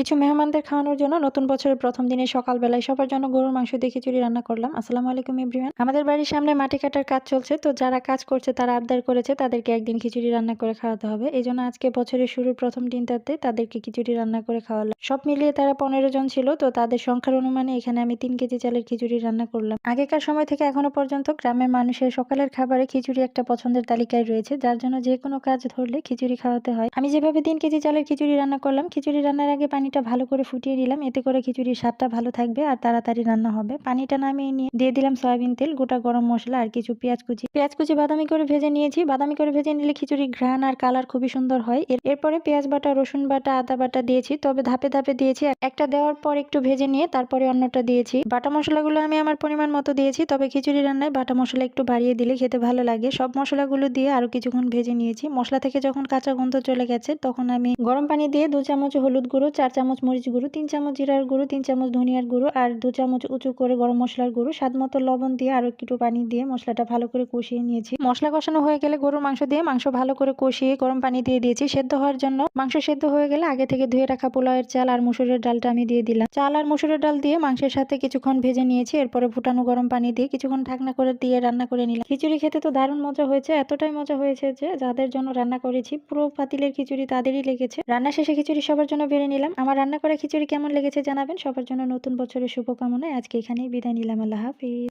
কিছু মেহমানদের খাওয়ানোর জন্য নতুন বছরের প্রথম দিনে সকালবেলায় সবার জন্য গরুর মাংস দিয়ে খিচুড়ি রান্না করলাম। আসসালামু আলাইকুম, এভরিওয়ান। আমাদের বাড়ির সামনে মাটি কাটার কাজ চলছে, তো যারা কাজ করছে, তারা আবদার করেছে তাদেরকে একদিন খিচুড়ি রান্না করে খাওয়াতে হবে। এই জন্য আজকে বছরের শুরুর প্রথম দিনটাতে তাদেরকে খিচুড়ি রান্না করে খাওয়ালাম। সব মিলিয়ে তারা পনেরো জন ছিল, তো তাদের সংখ্যার অনুমানে এখানে আমি তিন কেজি চালের খিচুড়ি রান্না করলাম। আগেকার সময় থেকে এখনও পর্যন্ত গ্রামের মানুষের সকালের খাবারে খিচুড়ি একটা পছন্দের তালিকায় রয়েছে, যার জন্য যে কোনো কাজ ধরলে খিচুড়ি খাওয়াতে হয়। আমি যেভাবে তিন কেজি চালের খিচুড়ি রান্না করলাম, খিচুড়ি রান্নার আগে পানিটা ভালো করে ফুটিয়ে নিলাম। এতে করে খিচুড়ির স্বাদটা ভালো থাকবে আর তাড়াতাড়ি রান্না হবে। পানিটা নামিয়ে নিয়ে দিয়ে দিলাম সয়াবিন তেল, গোটা গরম মশলা আর কিছু পেঁয়াজ কুচি। পেঁয়াজ কুচি বাদামি করে ভেজে নিয়েছি। বাদামি করে ভেজে নিলে খিচুড়ির ঘ্রাণ আর কালার খুবই সুন্দর হয়। এরপরে পেঁয়াজ বাটা, রসুন বাটা, আদা বাটা দিয়েছি। তবে ধাপে ধাপে দিয়েছি। একটা দেওয়ার পর একটু ভেজে নিয়ে তারপরে অন্যটা দিয়েছি। বাটা মশলাগুলো আমি আমার পরিমাণ মতো দিয়েছি, তবে খিচুড়ি রান্নায় বাটা মশলা একটু বাড়িয়ে দিলে খেতে ভালো লাগে। সব মশলাগুলো দিয়ে আরও কিছুক্ষণ ভেজে নিয়েছি। মশলা থেকে যখন কাঁচা গন্ধ চলে গেছে, তখন আমি গরম পানি দিয়ে দু চামচ হলুদ গুঁড়ো, চার চামচ মরিচ গুঁড়ো, তিন চামচ জিরার গুঁড়ো, তিন চামচ ধনিয়ার গুঁড়ো আর দু চামচ উঁচু করে গরম মশলার গুঁড়ো। স্বাদ মতো লবণ দিয়ে আরও একটু পানি দিয়ে মশলাটা ভালো করে কষিয়ে নিয়েছি। মশলা কষানো হয়ে গেলে গরুর মাংস দিয়ে মাংস ভালো করে কষিয়ে গরম পানি দিয়ে দিয়েছি। সেদ্ধ হওয়ার জন্য মাংস সেদ্ধ হয়ে গেলে আগে থেকে ধুয়ে রাখা পোলাওয়ের চাল আর মুসুরের ডালটা আমি দিয়ে দিলাম। চাল আর মুসুরের ডাল দিয়ে মাংসের সাথে কিছুক্ষণ ভেজে নিয়েছি। এরপরে ফুটানো গরম পানি দিয়ে কিছুক্ষণ ঢাকনা করে দিয়ে রান্না করে নিলাম। খিচুড়ি খেতে তো দারুণ মজা হয়েছে, এতটাই মজা হয়েছে যে যাদের জন্য রান্না করেছি, পুরো পাতিলের খিচুড়ি তাদেরই লেগেছে। রান্না শেষে খিচুড়ি সবার জন্য বেড়ে নিলাম। আমার রান্না করা খিচুড়ি কেমন লেগেছে জানাবেন। সবার জন্য নতুন বছরের শুভকামনায় আজকে এখানেই বিদায় নিলাম। আল্লাহ হাফিজ।